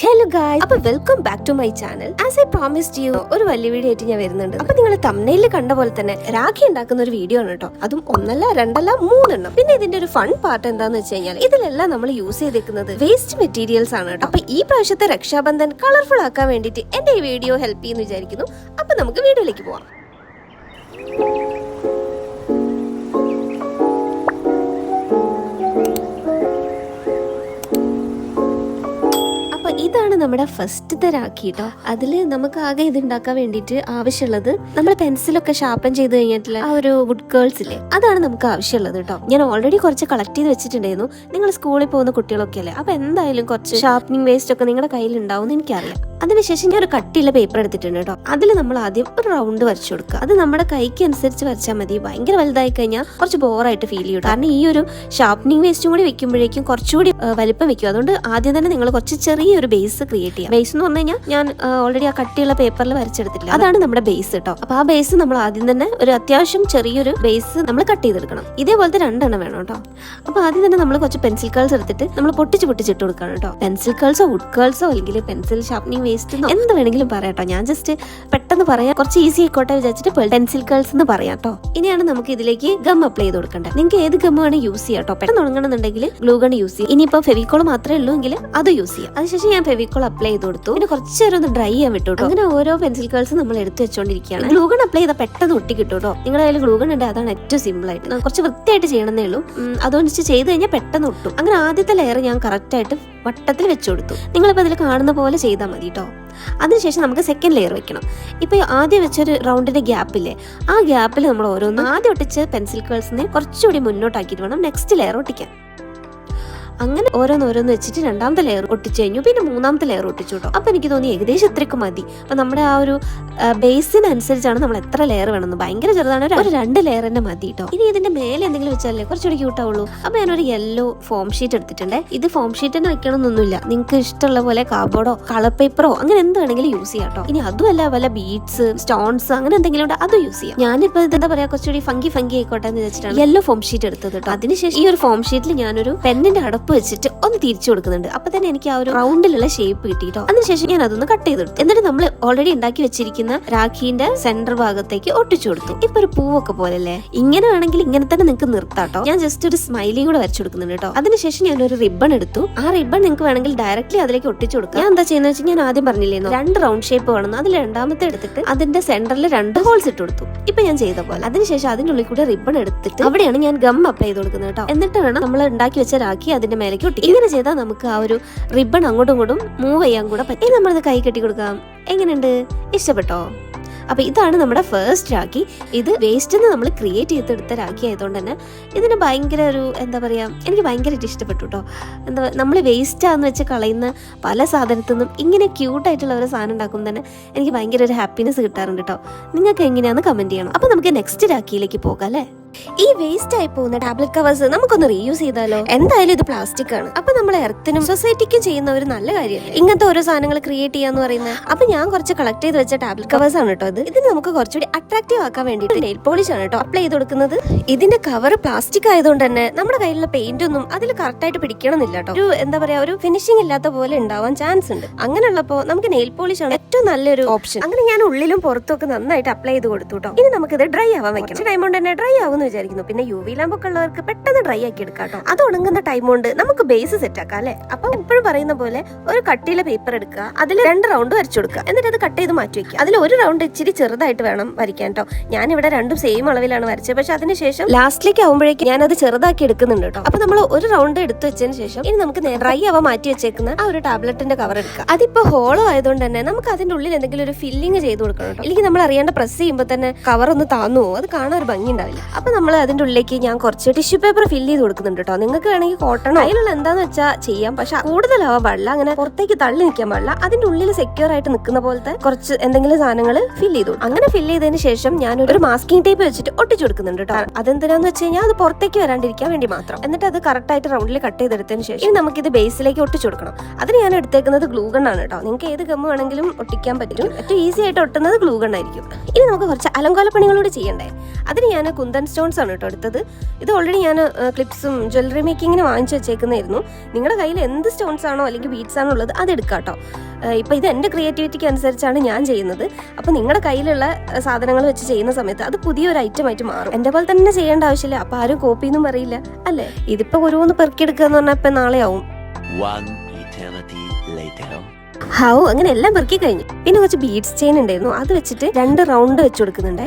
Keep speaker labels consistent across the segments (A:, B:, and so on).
A: Hello ഗായ് അപ്പൊ welcome back to my channel as I promised you ഒരു വലിയ വീഡിയോ ആയിട്ട് ഞാൻ വരുന്നുണ്ട്. അപ്പൊ നിങ്ങൾ തമ്മിൽ കണ്ട പോലെ തന്നെ രാഖി ഉണ്ടാക്കുന്ന ഒരു വീഡിയോ ആണ് കേട്ടോ അതും ഒന്നല്ല രണ്ടല്ല മൂന്നെണ്ണം. പിന്നെ ഇതിന്റെ ഒരു ഫൺ പാർട്ട് എന്താന്ന് വെച്ച് കഴിഞ്ഞാൽ ഇതിലെല്ലാം നമ്മൾ യൂസ് ചെയ്തേക്കുന്നത് വേസ്റ്റ് മെറ്റീരിയൽസ് ആണ് കേട്ടോ അപ്പൊ ഈ പ്രാവശ്യത്തെ രക്ഷാബന്ധൻ കളർഫുൾ ആക്കാൻ വേണ്ടിയിട്ട് എന്റെ ഈ വീഡിയോ ഹെൽപ്പ് ചെയ്യുന്നു വിചാരിക്കുന്നു. അപ്പൊ നമുക്ക് വീഡിയോയിലേക്ക് പോവാം. അപ്പൊ ഇതാണ് നമ്മുടെ ഫസ്റ്റ് രാഖി കേട്ടോ അതിൽ നമുക്ക് ആകെ ഇത് ഉണ്ടാക്കാൻ വേണ്ടിയിട്ട് ആവശ്യമുള്ളത് നമ്മൾ പെൻസിലൊക്കെ ഷാർപ്പൻ ചെയ്ത് കഴിഞ്ഞിട്ടുള്ള ആ ഒരു ഗേൾസ് ഇല്ലേ? അതാണ് നമുക്ക് ആവശ്യമുള്ളത് കേട്ടോ. ഞാൻ ഓൾറെഡി കുറച്ച് കളക്ട് ചെയ്ത് വെച്ചിട്ടുണ്ടായിരുന്നു. നിങ്ങൾ സ്കൂളിൽ പോകുന്ന കുട്ടികളൊക്കെ അല്ലേ? അപ്പൊ എന്തായാലും കുറച്ച് ഷാർപ്പനിങ് വേസ്റ്റ് ഒക്കെ നിങ്ങളുടെ കയ്യിൽ ഉണ്ടാവും എന്ന് എനിക്കറിയാം. അതിനുശേഷം ഞാൻ ഒരു കട്ടിയുള്ള പേപ്പർ എടുത്തിട്ടുണ്ട് കേട്ടോ. അതിൽ നമ്മൾ ആദ്യം ഒരു റൗണ്ട് വരച്ചു കൊടുക്കുക. അത് നമ്മുടെ കൈക്ക് അനുസരിച്ച് വരച്ചാൽ മതി. ഭയങ്കര വലുതായി കഴിഞ്ഞാൽ കുറച്ച് ബോറായിട്ട് ഫീൽ ചെയ്യും കാരണം ഈ ഒരു ഷാർപ്പനിങ് വേസ്റ്റും കൂടി വെക്കുമ്പോഴേക്കും കുറച്ചുകൂടി വലിപ്പം വെക്കും. അതുകൊണ്ട് ആദ്യം തന്നെ നിങ്ങൾ കുറച്ച് ചെറിയൊരു ബേസ് ക്രിയേറ്റ് ചെയ്യാം. ബേസ് എന്ന് പറഞ്ഞു കഴിഞ്ഞാൽ ഞാൻ ഓൾറെഡി ആ കട്ടിയുള്ള പേപ്പറിൽ വരച്ചെടുത്തിട്ടില്ല. അതാണ് നമ്മുടെ ബേസ് കേട്ടോ അപ്പൊ ആ ബേസ് നമ്മൾ ആദ്യം തന്നെ ഒരു അത്യാവശ്യം ചെറിയൊരു ബേസ് നമ്മൾ കട്ട് ചെയ്തെടുക്കണം. ഇതേപോലത്തെ രണ്ടെണ്ണം വേണം കേട്ടോ അപ്പൊ ആദ്യം തന്നെ നമ്മൾ കുറച്ച് പെൻസിൽ കേൾസ് എടുത്തിട്ട് നമ്മൾ പൊട്ടിച്ച് പൊട്ടിച്ചിട്ട് കൊടുക്കണം കേട്ടോ പെൻസിൽ കേൾസോ വുഡ് കേൾസോ അല്ലെങ്കിൽ പെൻസിൽ ഷാർപ്പനിങ് വേസ്റ്റ് എന്ത് വേണമെങ്കിലും പറയാം കേട്ടോ ഞാൻ ജസ്റ്റ് പെട്ടെന്ന് പറയാം കുറച്ച് ഈസി ആയിക്കോട്ടെ വിചാരിച്ചിട്ട് പെൻസിൽ കേൾസ് എന്ന് പറയാം കേട്ടോ ഇനിയാണ് നമുക്ക് ഇതിലേക്ക് ഗം അപ്ലൈ ചെയ്ത് കൊടുക്കേണ്ടത്. നിങ്ങൾക്ക് ഏത് ഗം വേണം യൂസ് ചെയ്യാം കേട്ടോ പെട്ടെന്ന് തുടങ്ങണമെന്നുണ്ടെങ്കിൽ ഗ്ലൂ ഗൺ യൂസ് ചെയ്യും. ഇനിയിപ്പോ ഫെവിക്കോൾ മാത്രമേ ഉള്ളൂ എങ്കിൽ അത് യൂസ് ചെയ്യാം. അതിനുശേഷം ഞാൻ ഫെവിക്കോൾ അപ്ലൈ ചെയ്ത് കൊടുത്തു. പിന്നെ കുറച്ച് നേരം ഒന്ന് ഡ്രൈ ചെയ്യാൻ വിട്ടു അങ്ങനെ ഓരോ പെൻസിൽ കേൾസ് നമ്മൾ എടുത്ത് വെച്ചോണ്ടിരിക്കുകയാണ്. ഗ്ലൂ ഗൺ അപ്ലൈ ചെയ്താൽ പെട്ടെന്ന് ഒട്ടി കിട്ടും കേട്ടോ നിങ്ങളുടെ കയ്യിൽ ഉണ്ട് അതാണ് ഏറ്റവും സിമ്പിൾ ആയിട്ട്. കുറച്ച് വൃത്തിയായിട്ട് ചെയ്യണമെന്നേ ഉള്ളൂ. അതുകൊണ്ട് ചെയ്ത് കഴിഞ്ഞാൽ പെട്ടെന്ന് ഒട്ടും. അങ്ങനെ ആദ്യത്തെ ലെയർ ഞാൻ കറക്റ്റ് ആയിട്ട് വട്ടത്തിൽ വെച്ചു കൊടുത്തു. നിങ്ങളിപ്പോൾ അതിൽ കാണുന്ന പോലെ ചെയ്താൽ മതി കേട്ടോ അതിനുശേഷം നമുക്ക് സെക്കൻഡ് ലെയർ വെക്കണം. ഇപ്പോൾ ആദ്യം വെച്ചൊരു റൗണ്ടിന്റെ ഗ്യാപ്പില്ലേ ആ ഗ്യാപ്പിൽ നമ്മൾ ഓരോന്നും ആദ്യം ഒട്ടിച്ച് പെൻസിൽ കേൾസിനെ കുറച്ചുകൂടി മുന്നോട്ടാക്കിയിട്ട് വേണം നെക്സ്റ്റ് ലെയർ ഒട്ടിക്കാൻ. അങ്ങനെ ഓരോന്ന് ഓരോന്ന് വെച്ചിട്ട് രണ്ടാമത്തെ ലെയർ ഒട്ടിച്ചു കഴിഞ്ഞു. പിന്നെ മൂന്നാമത്തെ ലെയർ ഒട്ടിച്ചു കേട്ടോ അപ്പൊ എനിക്ക് തോന്നി ഏകദേശം ഇത്രയൊക്കെ മതി. അപ്പൊ നമ്മുടെ ആ ഒരു ബേസിനനുസരിച്ചാണ് നമ്മൾ എത്ര ലെയർ വേണമെന്ന്. ഭയങ്കര ചെറുതാണ്. ഒരു- രണ്ട് ലെയർ തന്നെ മതി കേട്ടോ ഇനി ഇതിന്റെ മേലെ എന്തെങ്കിലും വെച്ചാലേ കുറച്ചുകൂടി ക്യൂട്ടാവുള്ളൂ അപ്പൊ ഞാനൊരു യെല്ലോ ഫോം ഷീറ്റ് എടുത്തിട്ടുണ്ട്. ഇത് ഫോം ഷീറ്റ് തന്നെ വെക്കണമെന്നൊന്നുമില്ല നിങ്ങൾക്ക് ഇഷ്ടമുള്ള പോലെ കാബോർഡോ കളർ പേപ്പറോ അങ്ങനെ എന്ത് വേണമെങ്കിലും യൂസ് ചെയ്യാം കേട്ടോ ഇനി അതുമല്ല വല്ല ബീഡ്സ് സ്റ്റോൺസ് അങ്ങനെ എന്തെങ്കിലും ഉണ്ട് അത് യൂസ് ചെയ്യാം. ഞാനിപ്പോ ഇത് എന്താ പറയാ കുറച്ചുകൂടി ഫങ്കി ഫങ്കി ആയിക്കോട്ടെ എന്ന് വെച്ചിട്ടാണ് യെല്ലോ ഫോം ഷീറ്റ് എടുത്തത് കേട്ടോ അതിനുശേഷം ഈ ഒരു ഫോം ഷീറ്റിൽ ഞാനൊരു പെന്നിന്റെ അടപ്പ് വെച്ചിട്ട് ഒന്ന് തിരിച്ചു കൊടുക്കുന്നുണ്ട്. അപ്പൊ തന്നെ എനിക്ക് ആ ഒരു റൗണ്ടിലുള്ള ഷേപ്പ് കിട്ടി കേട്ടോ അതിനുശേഷം ഞാൻ അതൊന്ന് കട്ട് ചെയ്തെടുത്തു. എന്നിട്ട് നമ്മൾ ഓൾറെഡി ഉണ്ടാക്കി വെച്ചിരിക്കുന്ന രാഖീന്റെ സെന്റർ ഭാഗത്തേക്ക് ഒട്ടിച്ചു കൊടുത്തു. ഇപ്പൊ ഒരു പൂവൊക്കെ പോലെ അല്ലേ ഇങ്ങനെ വേണമെങ്കിൽ ഇങ്ങനെ തന്നെ നിങ്ങൾക്ക് നിർത്താട്ടോ. ഞാൻ ജസ്റ്റ് ഒരു സ്മൈലി കൂടെ വരച്ചു കൊടുക്കുന്നുണ്ട് കേട്ടോ. അതിനുശേഷം ഞാൻ ഒരു റിബൺ എടുത്തു. ആ റിബൺ നിങ്ങൾക്ക് വേണമെങ്കിൽ ഡയറക്ട്ലി അതിലേക്ക് ഒട്ടിച്ചു കൊടുക്കാം. ഞാൻ എന്താ ചെയ്യുന്നത് വെച്ചാൽ ഞാൻ ആദ്യം പറഞ്ഞില്ലേന്നോ? രണ്ട് റൗണ്ട് ഷേപ്പ് വേണം അതിൽ രണ്ടാമത്തെ എടുത്തിട്ട് അതിന്റെ സെന്ററിൽ രണ്ട് ഹോൾസ് ഇട്ട് കൊടുത്തു. ഇപ്പൊ ഞാൻ ചെയ്ത പോലെ. അതിനുശേഷം അതിന്റെ ഉള്ളിൽ കൂടെ റിബൺ എടുത്തിട്ട് അവിടെയാണ് ഞാൻ ഗം അപ്ലൈ ചെയ്ത് കൊടുക്കുന്നത് കേട്ടോ. എന്നിട്ട് വേണം നമ്മൾ ഉണ്ടാക്കി വെച്ച രാഖി അതിന്റെ മേലേക്ക് ഒട്ടി ഇങ്ങനെ ചെയ്താൽ നമുക്ക് ആ ഒരു റിബൺ അങ്ങോട്ടും ഇങ്ങോട്ടും മൂവ് ചെയ്യാൻ കൂടെ പറ്റും. നമ്മളിത് കൈ കെട്ടി കൊടുക്കാം. എങ്ങനെയുണ്ട്? ഇഷ്ടപ്പെട്ടോ? അപ്പൊ ഇതാണ് നമ്മുടെ ഫസ്റ്റ് രാഖി. ഇത് വേസ്റ്റിൽ നിന്ന് നമ്മൾ ക്രിയേറ്റ് ചെയ്തെടുത്ത രാഖി ആയതുകൊണ്ട് തന്നെ ഇതിന് ഭയങ്കര ഒരു എന്താ പറയാ എനിക്ക് ഭയങ്കരമായിട്ട് ഇഷ്ടപ്പെട്ടു കേട്ടോ എന്താ നമ്മൾ വേസ്റ്റ് ആന്ന് വെച്ച് കളയുന്ന പല സാധനത്തു നിന്നും ഇങ്ങനെ ക്യൂട്ടായിട്ടുള്ള ഒരു സാധനം ഉണ്ടാക്കുമ്പോൾ തന്നെ എനിക്ക് ഭയങ്കര ഒരു ഹാപ്പിനെസ് കിട്ടാറുണ്ട് കേട്ടോ നിങ്ങൾക്ക് എങ്ങനെയാന്ന് കമന്റ് ചെയ്യണം. അപ്പൊ നമുക്ക് നെക്സ്റ്റ് രാഖിയിലേക്ക് പോകാം അല്ലേ? ഈ വേസ്റ്റ് ആയി പോകുന്ന ടാബ്ലറ്റ് കവേഴ്സ് നമുക്കൊന്ന് റീയൂസ് ചെയ്താലോ? എന്തായാലും ഇത് പ്ലാസ്റ്റിക് ആണ്. അപ്പൊ നമ്മൾ എർത്തിനും സൊസൈറ്റിക്കും ചെയ്യുന്ന ഒരു നല്ല കാര്യം ഇങ്ങനത്തെ ഓരോ സാധനങ്ങൾ ക്രിയേറ്റ് ചെയ്യാന്ന് പറയുന്നത്. അപ്പൊ ഞാൻ കുറച്ച് കളക്ട് ചെയ്ത് വെച്ച ടാബ്ലറ്റ് കവേഴ്സ് ആണ് കേട്ടോ ഇത്. ഇതിന് നമുക്ക് കുറച്ചുകൂടി അട്രാക്റ്റീവ് ആക്കാൻ വേണ്ടി നെയിൽ പോളിഷ് ആണ് കേട്ടോ അപ്ലൈ ചെയ്ത് കൊടുക്കുന്നത്. ഇതിന്റെ കവർ പ്ലാസ്റ്റിക് ആയതുകൊണ്ട് തന്നെ നമ്മുടെ കയ്യിലുള്ള പെയിന്റ് ഒന്നും അതിൽ കറക്റ്റ് ആയിട്ട് പിടിക്കണമെന്നില്ല കേട്ടോ ഒരു എന്താ പറയാ ഒരു ഫിനിഷിംഗ് ഇല്ലാത്ത പോലെ ഉണ്ടാവാൻ ചാൻസ് ഉണ്ട്. അങ്ങനെയുള്ളപ്പോ നമുക്ക് നെയിൽ പോളിഷ് ആണ് ഏറ്റവും നല്ലൊരു ഓപ്ഷൻ അങ്ങനെ ഞാൻ ഉള്ളിലും പുറത്തും ഒക്കെ നന്നായിട്ട് അപ്ലൈ ചെയ്ത് കൊടുത്തു കേട്ടോ ഇനി നമുക്ക് ഇത് ഡ്രൈ ആവാൻ വെക്കണം. തന്നെ ഡ്രൈ ആവുമെന്ന് വിചാരിക്കുന്നു. പിന്നെ യു വി ലാമ്പൊക്കെ ഉള്ളവർക്ക് പെട്ടെന്ന് ഡ്രൈ ആക്കി എടുക്കാം അത് ഉണങ്ങുന്ന ടൈം കൊണ്ട് നമുക്ക് ബേസ് സെറ്റ് ആക്കാം അല്ലെ? അപ്പൊ എപ്പോഴും പറയുന്ന പോലെ ഒരു കട്ടിയിലെ പേപ്പർ എടുക്കുക. അതിൽ രണ്ട് റൗണ്ട് വരച്ചു കൊടുക്കുക. എന്നിട്ട് അത് കട്ട് ചെയ്ത് മാറ്റി വെക്കുക. അതിൽ ഒരു റൗണ്ട് ഇച്ചിരി ചെറുതായിട്ട് വേണം വരയ്ക്കാൻ കേട്ടോ ഞാൻ ഇവിടെ രണ്ടും സെയിം അളവിലാണ് വരച്ചത്. പക്ഷെ അതിനുശേഷം ലാസ്റ്റിലേക്ക് ആകുമ്പോഴേക്കും ഞാൻ അത് ചെറുതാക്കി എടുക്കുന്നുണ്ട് കേട്ടോ അപ്പൊ നമ്മൾ ഒരു റൗണ്ട് എടുത്തു വെച്ചതിന് ശേഷം ഇനി നമുക്ക് ഡ്രൈ ആവാൻ മാറ്റി വെച്ചേക്കുന്ന ആ ഒരു ടാബ്ലറ്റിന്റെ കവർ എടുക്കുക. അതിപ്പോ ഹോളോ ആയതുകൊണ്ട് തന്നെ നമുക്ക് അതിന്റെ ഉള്ളിൽ എന്തെങ്കിലും ഒരു ഫില്ലിംഗ് ചെയ്ത് കൊടുക്കണം കേട്ടോ ഇല്ലെങ്കിൽ നമ്മൾ അറിയാണ്ട് പ്രസ് ചെയ്യുമ്പോൾ തന്നെ കവർ ഒന്ന് താന്നു അത് കാണാൻ ഒരു ഭംഗി ഉണ്ടാവില്ല. അപ്പൊ നമ്മൾ അതിന്റെ ഉള്ളിലേക്ക് ഞാൻ കുറച്ച് ടിഷ്യൂ പേപ്പർ ഫില്ല് ചെയ്ത് കൊടുക്കുന്നുണ്ട് കേട്ടോ നിങ്ങൾക്ക് വേണമെങ്കിൽ കോട്ടൺ അതിലുള്ള എന്താന്ന് വെച്ചാൽ ചെയ്യാം. പക്ഷെ കൂടുതലാവാൻ പാടില്ല. അങ്ങനെ പുറത്തേക്ക് തള്ളി നിൽക്കാൻ പാടില്ല. അതിന്റെ ഉള്ളിൽ സെക്യൂർ ആയിട്ട് നിൽക്കുന്ന പോലത്തെ കുറച്ച് എന്തെങ്കിലും സാധനങ്ങൾ ഫില്ല് ചെയ്തു അങ്ങനെ ഫില്ല് ചെയ്തതിന് ശേഷം ഞാൻ ഒരു മാസ്കിംഗ് ടേപ്പ് വെച്ചിട്ട് ഒട്ടിച്ചു കൊടുക്കുന്നുണ്ട് കേട്ടോ അതെന്തിനാന്ന് വെച്ച് കഴിഞ്ഞാൽ അത് പുറത്തേക്ക് വരാണ്ടിരിക്കാൻ വേണ്ടി മാത്രം. എന്നിട്ട് അത് കറക്റ്റ് ആയിട്ട് റൗണ്ടിൽ കട്ട് ചെയ്തെടുത്തതിന് ശേഷം ഇനി നമുക്കിത് ബേസിലേക്ക് ഒട്ടിച്ചു കൊടുക്കണം. അതിന് ഞാൻ എടുത്തേക്കുന്നത് ഗ്ലൂഗൺ ആണ് കേട്ടോ നിങ്ങൾക്ക് ഏത് ഗമ്മ് വേണമെങ്കിലും ഒട്ടിക്കാൻ പറ്റും. ഏറ്റവും ഈസി ആയിട്ട് ഒട്ടുന്നത് ഗ്ലൂഗൺ ആയിരിക്കും. ഇനി നമുക്ക് കുറച്ച് അലങ്കോല പണികളോട് ചെയ്യണ്ടേ? അതിന് ഞാൻ കുന്തൻ സ്റ്റോൺ സ്റ്റോൺസ് ആണ് കേട്ടോ എടുത്തത്. ഇത് ഓൾറെഡി ഞാൻ ക്ലിപ്സും ജ്വല്ലറി മേക്കിങ്ങിന് വാങ്ങിച്ചു വെച്ചേക്കുന്നതായിരുന്നു നിങ്ങളുടെ കയ്യിൽ എന്ത് സ്റ്റോൺസ് ആണോ അല്ലെങ്കിൽ ബീഡ്സ് ആണോ ഉള്ളത് അത് എടുക്കാം കേട്ടോ ഇപ്പം ഇത് എന്റെ ക്രിയേറ്റിവിറ്റിക്ക് അനുസരിച്ചാണ് ഞാൻ ചെയ്യുന്നത്. അപ്പോൾ നിങ്ങളുടെ കയ്യിലുള്ള സാധനങ്ങൾ വെച്ച് ചെയ്യുന്ന സമയത്ത് അത് പുതിയൊരു ഐറ്റം ആയിട്ട് മാറും. എന്റെ പോലെ തന്നെ ചെയ്യേണ്ട ആവശ്യമില്ല. അപ്പോൾ ആരും കോപ്പി ഒന്നും പറയില്ല അല്ലേ? ഇതിപ്പോൾ ഓരോന്ന് പെറുക്കിയെടുക്കുക എന്ന് പറഞ്ഞാൽ ഇപ്പം നാളെ ആവും
B: One eternity later.
A: ഹൗ അങ്ങനെ എല്ലാം പെറുക്കി കഴിഞ്ഞു. പിന്നെ കുറച്ച് ബീഡ്സ് ചെയിൻ ഉണ്ടായിരുന്നു. അത് വെച്ചിട്ട് രണ്ട് റൗണ്ട് വെച്ച് കൊടുക്കുന്നുണ്ടേ.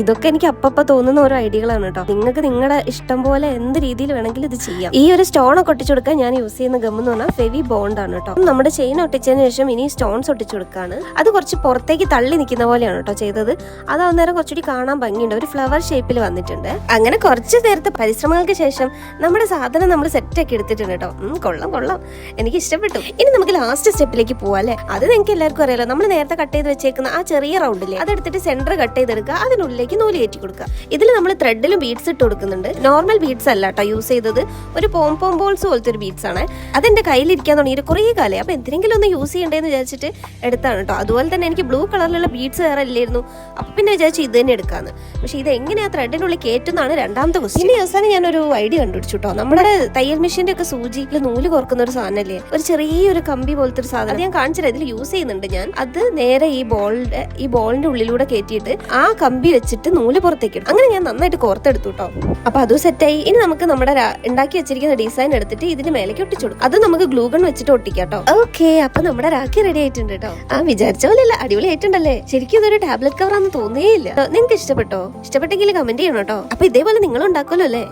A: ഇതൊക്കെ എനിക്ക് അപ്പപ്പ തോന്നുന്ന ഓരോ ഐഡിയകളാണ് കേട്ടോ നിങ്ങൾക്ക് നിങ്ങളുടെ ഇഷ്ടം പോലെ എന്ത് രീതിയിൽ വേണമെങ്കിലും ഇത് ചെയ്യാം. ഈ ഒരു സ്റ്റോൺ ഒക്കെ ഒട്ടിച്ചു കൊടുക്കാൻ ഞാൻ യൂസ് ചെയ്യുന്ന ഗം എന്ന് പറഞ്ഞാൽ ഫെവി ബോണ്ട് ആണ് കേട്ടോ നമ്മുടെ ചെയിൻ ഒട്ടിച്ചതിന് ശേഷം ഇനി സ്റ്റോൺസ് ഒട്ടിച്ചു കൊടുക്കാണ്. അത് കുറച്ച് പുറത്തേക്ക് തള്ളി നിൽക്കുന്ന പോലെയാണ് കേട്ടോ ചെയ്തത്. അത് അന്നേരം കുറച്ചുകൂടി കാണാൻ ഭംഗിയുണ്ട്. ഒരു ഫ്ലവർ ഷേപ്പിൽ വന്നിട്ടുണ്ട്. അങ്ങനെ കുറച്ച് നേരത്തെ പരിശ്രമങ്ങൾക്ക് ശേഷം നമ്മുടെ സാധനം നമ്മൾ സെറ്റ് ആക്കി എടുത്തിട്ടുണ്ട് കേട്ടോ കൊള്ളാം കൊള്ളാം. എനിക്ക് ഇഷ്ടപ്പെട്ടു. ഇനി നമുക്ക് ലാസ്റ്റ് സ്റ്റെപ്പിലേക്ക് പോവാം. അല്ലേ അത് നിങ്ങൾക്ക് എല്ലാവർക്കും അറിയാലോ. നമ്മൾ നേരത്തെ കട്ട് ചെയ്ത് വെച്ചേക്കുന്ന ആ ചെറിയ റൗണ്ടില്ലേ അതെടുത്തിട്ട് സെന്റർ കട്ട് ചെയ്തെടുക്കുക. അതിനുള്ളിലേക്ക് നൂൽ കയറ്റി കൊടുക്കുക. ഇതിൽ നമ്മൾ ത്രെഡിലും ബീഡ്സ് ഇട്ട് കൊടുക്കുന്നുണ്ട്. നോർമൽ ബീഡ്സ് അല്ല കേട്ടോ യൂസ് ചെയ്തത്. ഒരു പോം പോം ബോൾസ് പോലത്തെ ഒരു ബീഡ്സ് ആണ്. അതെന്റെ കയ്യിലിരിക്കാൻ തുടങ്ങിയിട്ട് കുറേ കാലം അപ്പൊ എന്തെങ്കിലും ഒന്ന് യൂസ് ചെയ്യണ്ടേന്ന് വിചാരിച്ചിട്ട് എടുത്താണ് കേട്ടോ അതുപോലെ തന്നെ എനിക്ക് ബ്ലൂ കളറിലുള്ള ബീഡ്സ് വേറെ ഇല്ലായിരുന്നു. അപ്പൊ പിന്നെ വിചാരിച്ചു ഇത് തന്നെ എടുക്കാന്ന്. പക്ഷെ ഇത് എങ്ങനെയാ ത്രെഡിനുള്ളിൽ കയറ്റുന്നതാണ് രണ്ടാമത്തെ ക്വസ്റ്റ്യൻ ഇനി അവസാനം ഞാനൊരു ഐഡിയ കണ്ടുപിടിച്ചു കേട്ടോ നമ്മുടെ തയ്യൽ മെഷീന്റെ ഒക്കെ സൂചിയിൽ നൂൽ കോർക്കുന്ന ഒരു സാധനം അല്ലേ ഒരു ചെറിയൊരു കമ്പി പോലത്തെ ഒരു സാധനം. ഞാൻ കാണിച്ചത് ഇതിൽ യൂസ് ചെയ്യുന്നുണ്ട് ഞാൻ. അത് നേരെ ഈ ബോളിന്റെ ഈ ബോളിന്റെ ഉള്ളിലൂടെ കയറ്റിയിട്ട് ആ കമ്പി വെച്ചിട്ട് നൂൽ പുറത്തേക്ക് ഇടും. അങ്ങനെ ഞാൻ നന്നായിട്ട് കോർത്തെടുത്തു കേട്ടോ അപ്പൊ അതും സെറ്റായി ഇനി നമുക്ക് നമ്മുടെ ഉണ്ടാക്കി വെച്ചിരിക്കുന്ന ഡിസൈൻ എടുത്തിട്ട് ഇതിന് മേലേക്ക് ഒട്ടിച്ചു കൊടുക്കും. അത് നമുക്ക് ഗ്ലൂഗൺ വെച്ചിട്ട് ഒട്ടിക്കാം കേട്ടോ ഓക്കെ അപ്പൊ നമ്മുടെ രാഖി റെഡി ആയിട്ടുണ്ട് കേട്ടോ ആ വിചാരിച്ച പോലെ അല്ല. അടിപൊളി ആയിട്ടുണ്ടല്ലേ? ശരിക്കും ഇതൊരു ടാബ്ലറ്റ് കവർ ആണെന്ന് തോന്നിയേയില്ല നിങ്ങൾക്ക് ഇഷ്ടപ്പെട്ടോ? ഇഷ്ടപ്പെട്ടെങ്കിൽ കമന്റ് ചെയ്യണം കേട്ടോ അപ്പൊ ഇതേപോലെ നിങ്ങൾ ഉണ്ടാക്കുമല്ലോ അല്ലേ?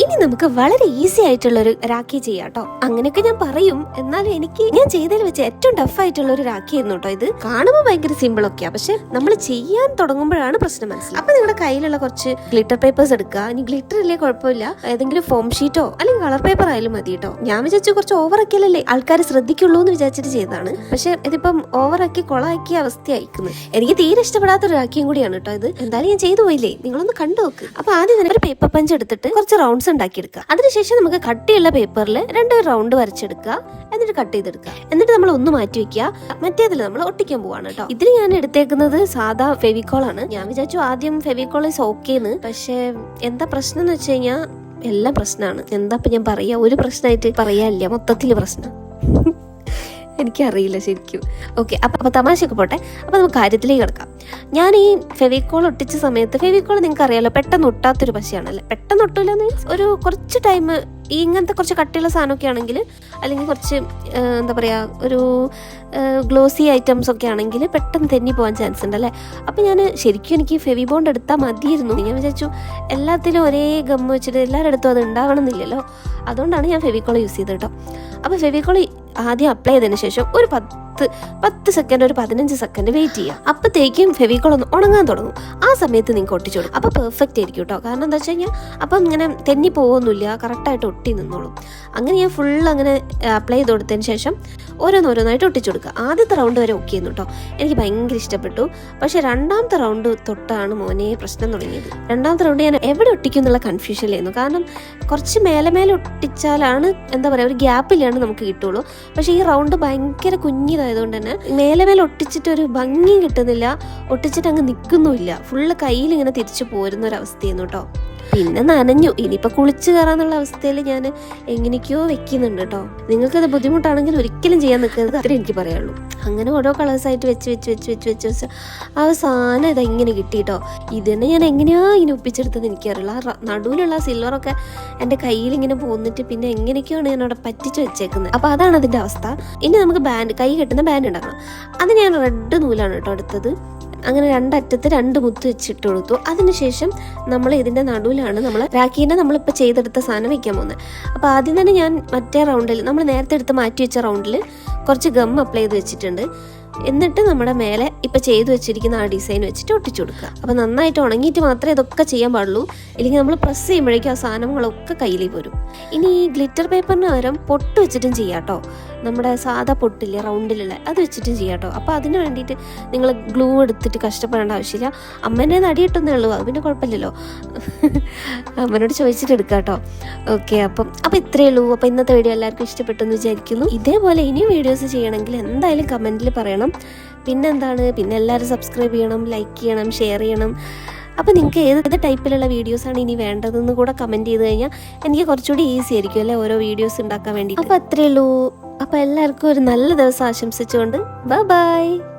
A: ഇനി നമുക്ക് വളരെ ഈസി ആയിട്ടുള്ള ഒരു രാഖി ചെയ്യാം കേട്ടോ അങ്ങനെയൊക്കെ ഞാൻ പറയും. എന്നാലും എനിക്ക് ഞാൻ ചെയ്തതിൽ വെച്ച് ഏറ്റവും ടഫ് ആയിട്ടുള്ള ഒരു രാഖി ആയിരുന്നു കേട്ടോ ഇത്. കാണുമ്പോൾ ഭയങ്കര സിമ്പിൾ ഒക്കെയാ. പക്ഷെ നമ്മൾ ചെയ്യാൻ തുടങ്ങുമ്പോഴാണ് പ്രശ്നം മനസ്സിലാവും അപ്പൊ നിങ്ങളുടെ കയ്യിലുള്ള കുറച്ച് ഗ്ലിറ്റർ പേപ്പേഴ്സ് എടുക്കുക. ഇനി ഗ്ലിറ്റർ ഇല്ലേ കുഴപ്പമില്ല. ഏതെങ്കിലും ഫോം ഷീറ്റോ അല്ലെങ്കിൽ കളർ പേപ്പർ ആയാലും മതി കേട്ടോ ഞാൻ വിചാരിച്ചു കുറച്ച് ഓവർ അല്ലേ ആൾക്കാർ ശ്രദ്ധിക്കുള്ളൂ എന്ന് വിചാരിച്ചിട്ട് ചെയ്തതാണ്. പക്ഷെ ഇതിപ്പം ഓവർ ആക്കി കൊളാക്കിയ അവസ്ഥയായിരിക്കുന്നത് എനിക്ക് തീരെ ഇഷ്ടപ്പെടാത്ത ഒരു രാഖിയും കൂടിയാണ് കേട്ടോ ഇത്. എന്തായാലും ഞാൻ ചെയ്തു പോയില്ലേ? നിങ്ങളൊന്ന് കണ്ടു നോക്ക്. അപ്പൊ ആദ്യം തന്നെ ഒരു പേപ്പർ പഞ്ച് എടുത്തിട്ട് കുറച്ച് റൗണ്ട്സ് ഉണ്ടാക്കിയെടുക്കുക. അതിനുശേഷം നമുക്ക് കട്ടിയുള്ള പേപ്പറിൽ രണ്ട് റൗണ്ട് വരച്ചെടുക്കുക. എന്നിട്ട് കട്ട് ചെയ്തെടുക്കുക. എന്നിട്ട് നമ്മൾ ഒന്ന് മാറ്റി വെക്കുക. മറ്റേതിൽ നമ്മൾ ഒട്ടിക്കാൻ പോവാണ് കേട്ടോ. ഇതിൽ ഞാൻ എടുത്തേക്കുന്നത് സാധാ ഫെവിക്കോൾ ആണ്. ഞാൻ വിചാരിച്ചു ആദ്യം ഫെവിക്കോൾ ഇസ് ഓക്കേന്ന് പക്ഷേ എന്താ പ്രശ്നം എന്ന് വെച്ച് കഴിഞ്ഞാൽ എല്ലാം പ്രശ്നമാണ്. എന്താ ഇപ്പൊ ഞാൻ പറയാ? ഒരു പ്രശ്നമായിട്ട് പറയാനില്ല. മൊത്തത്തിൽ പ്രശ്നം. എനിക്കറിയില്ല ശരിക്കും. ഓക്കെ അപ്പൊ അപ്പൊ തമാശയൊക്കെ പോട്ടെ. അപ്പൊ നമുക്ക് കാര്യത്തിലേക്ക് കിടക്കാം. ഞാൻ ഈ ഫെവിക്കോൾ ഒട്ടിച്ച സമയത്ത് ഫെവിക്കോൾ നിങ്ങൾക്ക് അറിയാലോ പെട്ടെന്ന് ഒട്ടാത്തൊരു പശയാണല്ലേ പെട്ടെന്ന് ഒട്ടില്ല മീൻസ് ഒരു കുറച്ച് ടൈം ഈ ഇങ്ങനത്തെ കുറച്ച് കട്ടിയുള്ള സാധനമൊക്കെ ആണെങ്കിൽ അല്ലെങ്കിൽ കുറച്ച് എന്താ പറയുക ഒരു ഗ്ലോസി ഐറ്റംസ് ഒക്കെ ആണെങ്കിൽ പെട്ടെന്ന് തെന്നി പോകാൻ ചാൻസ് ഉണ്ട് അല്ലേ അപ്പം ഞാൻ ശരിക്കും എനിക്ക് ഫെവിബോണ്ട് എടുത്താൽ മതിയായിരുന്നു. ഞാൻ വിചാരിച്ചു എല്ലാത്തിലും ഒരേ ഗം വെച്ചിട്ട് എല്ലാവരുടെ അടുത്തും അത് ഉണ്ടാവണമെന്നില്ലല്ലോ. അതുകൊണ്ടാണ് ഞാൻ ഫെവിക്കോൾ യൂസ് ചെയ്തത് കേട്ടോ. അപ്പോൾ ഫെവിക്കോൾ ആദ്യം അപ്ലൈ ചെയ്തതിന് ശേഷം ഒരു പത്ത് പത്ത് സെക്കൻഡ് ഒരു പതിനഞ്ച് സെക്കൻഡ് വെയിറ്റ് ചെയ്യുക അപ്പത്തേക്കും ഫെവിക്കോൾ ഒന്ന് ഉണങ്ങാൻ തുടങ്ങും. ആ സമയത്ത് നിങ്ങൾക്ക് ഒട്ടിച്ചു കൊടുക്കും. അപ്പോൾ പെർഫെക്റ്റ് ആയിരിക്കും കേട്ടോ കാരണം എന്താ വെച്ച് കഴിഞ്ഞാൽ അപ്പം ഇങ്ങനെ തെന്നി പോകുന്നില്ല കറക്റ്റായിട്ട് ഒട്ടി നിന്നോളും. അങ്ങനെ ഞാൻ ഫുൾ അങ്ങനെ അപ്ലൈ ചെയ്ത് കൊടുത്തതിന് ശേഷം ഓരോന്നോരോന്നായിട്ട് ഒട്ടിച്ചു കൊടുക്കുക. ആദ്യത്തെ റൗണ്ട് വരെ ഓക്കെ ആയിരുന്നു കേട്ടോ എനിക്ക് ഭയങ്കര ഇഷ്ടപ്പെട്ടു. പക്ഷെ രണ്ടാമത്തെ റൗണ്ട് തൊട്ടാണ് മോനെ പ്രശ്നം തുടങ്ങിയത്. രണ്ടാമത്തെ റൗണ്ട് ഞാൻ എവിടെ ഒട്ടിക്കും എന്നുള്ള കൺഫ്യൂഷനിലായിരുന്നു കാരണം കുറച്ച് മേലെ മേലെ ഒട്ടിച്ചാലാണ് എന്താ പറയുക ഒരു ഗ്യാപ്പിലാണ് നമുക്ക് കിട്ടുള്ളൂ. പക്ഷേ ഈ റൗണ്ട് ഭയങ്കര കുഞ്ഞിതായതുകൊണ്ട് തന്നെ മേലെ മേലെ ഒട്ടിച്ചിട്ട് ഒരു ഭംഗിയും കിട്ടുന്നില്ല. ഒട്ടിച്ചിട്ട് അങ്ങ് നിൽക്കുന്നുമില്ല ഫുള്ള് കയ്യിൽ ഇങ്ങനെ തിരിച്ചു പോരുന്ന ഒരു അവസ്ഥയായിരുന്നു കേട്ടോ പിന്നെ നനഞ്ഞു. ഇനിയിപ്പോൾ കുളിച്ച് കയറാന്നുള്ള അവസ്ഥയിൽ ഞാൻ എങ്ങനെയൊക്കെയോ വെക്കുന്നുണ്ട് കേട്ടോ. നിങ്ങൾക്കത് ബുദ്ധിമുട്ടാണെങ്കിൽ ഒരിക്കലും ചെയ്യാൻ നിൽക്കരുത്. അത്രേ എനിക്ക് പറയുള്ളൂ അങ്ങനെ ഓരോ കളേഴ്സായിട്ട് വെച്ച് വെച്ച് വെച്ച് വെച്ച് വെച്ച് വെച്ച് അവസാനം ഇതെങ്ങനെ കിട്ടി കേട്ടോ? ഇത് തന്നെ ഞാൻ എങ്ങനെയാ ഇങ്ങനെ ഒപ്പിച്ചെടുത്തത് എനിക്കറിയില്ല. നടുവിലുള്ള സിൽവറൊക്കെ എന്റെ കയ്യിൽ ഇങ്ങനെ പോന്നിട്ട് പിന്നെ എങ്ങനെയൊക്കെയാണ് ഞാൻ അവിടെ പറ്റിച്ച് വെച്ചേക്കുന്നത്? അപ്പോൾ അതാണ് അതിന്റെ അവസ്ഥ. ഇനി നമുക്ക് ബാൻഡ് കൈ കെട്ടുന്ന ബാൻഡ് ഉണ്ടാക്കണം അത് ഞാൻ റെഡ് നൂലാണ് കേട്ടോ എടുത്തത്. അങ്ങനെ രണ്ടറ്റത്ത് രണ്ട് മുത്ത് വെച്ചിട്ട് കൊടുത്തു. അതിനുശേഷം നമ്മൾ ഇതിന്റെ നടുവിലാണ് നമ്മൾ രാഖീന്റെ നമ്മളിപ്പോൾ ചെയ്തെടുത്ത സാധനം വെക്കാൻ പോകുന്നത്. അപ്പോൾ ആദ്യം തന്നെ ഞാൻ മറ്റേ റൗണ്ടിൽ നമ്മൾ നേരത്തെ എടുത്ത് മാറ്റി വെച്ച റൗണ്ടിൽ കുറച്ച് ഗം അപ്ലൈ ചെയ്ത് വെച്ചിട്ടുണ്ട്. എന്നിട്ട് നമ്മുടെ മേലെ ഇപ്പം ചെയ്തു വെച്ചിരിക്കുന്ന ആ ഡിസൈൻ വെച്ചിട്ട് ഒട്ടിച്ചു കൊടുക്കുക. അപ്പോൾ നന്നായിട്ട് ഉണങ്ങിയിട്ട് മാത്രമേ ഇതൊക്കെ ചെയ്യാൻ പാടുള്ളൂ. ഇല്ലെങ്കിൽ നമ്മൾ പ്രസ് ചെയ്യുമ്പോഴേക്കും ആ സാധനങ്ങളൊക്കെ കയ്യിൽ വരും. ഇനി ഈ ഗ്ലിറ്റർ പേപ്പറിന് പകരം പൊട്ട് വെച്ചിട്ടും ചെയ്യാം കേട്ടോ. നമ്മുടെ സാധാ പൊട്ടില്ലേ റൗണ്ടിലുള്ള അത് വെച്ചിട്ടും ചെയ്യാം കേട്ടോ. അപ്പോൾ അതിന് വേണ്ടിയിട്ട് നിങ്ങൾ ഗ്ലൂ എടുത്തിട്ട് കഷ്ടപ്പെടേണ്ട ആവശ്യമില്ല. അമ്മേനെ നടിയിട്ടൊന്നേ ഉള്ളൂ. അത് പിന്നെ കുഴപ്പമില്ലല്ലോ. അമ്മനോട് ചോദിച്ചിട്ട് എടുക്കാം കേട്ടോ. ഓക്കെ അപ്പം അപ്പം ഇത്രയേ ഉള്ളൂ. അപ്പോൾ ഇന്നത്തെ വീഡിയോ എല്ലാവർക്കും ഇഷ്ടപ്പെട്ടെന്ന് വിചാരിക്കുന്നു. ഇതേപോലെ ഇനിയും വീഡിയോസ് ചെയ്യണമെങ്കിൽ എന്തായാലും കമന്റിൽ പറയണം. പിന്നെന്താണ്? പിന്നെ എല്ലാവരും സബ്സ്ക്രൈബ് ചെയ്യണം ലൈക്ക് ചെയ്യണം ഷെയർ ചെയ്യണം. അപ്പോൾ നിങ്ങൾക്ക് ഏത് ടൈപ്പിലുള്ള വീഡിയോസാണ് ഇനി വേണ്ടതെന്ന് കൂടെ കമന്റ് ചെയ്ത് കഴിഞ്ഞാൽ എനിക്ക് കുറച്ചുകൂടി ഈസി ആയിരിക്കും അല്ലേ ഓരോ വീഡിയോസ് ഉണ്ടാക്കാൻ വേണ്ടി അപ്പോൾ അത്രയേ ഉള്ളൂ. അപ്പോൾ എല്ലാവർക്കും ഒരു നല്ല ദിവസം ആശംസിച്ചുകൊണ്ട് ബൈ ബൈ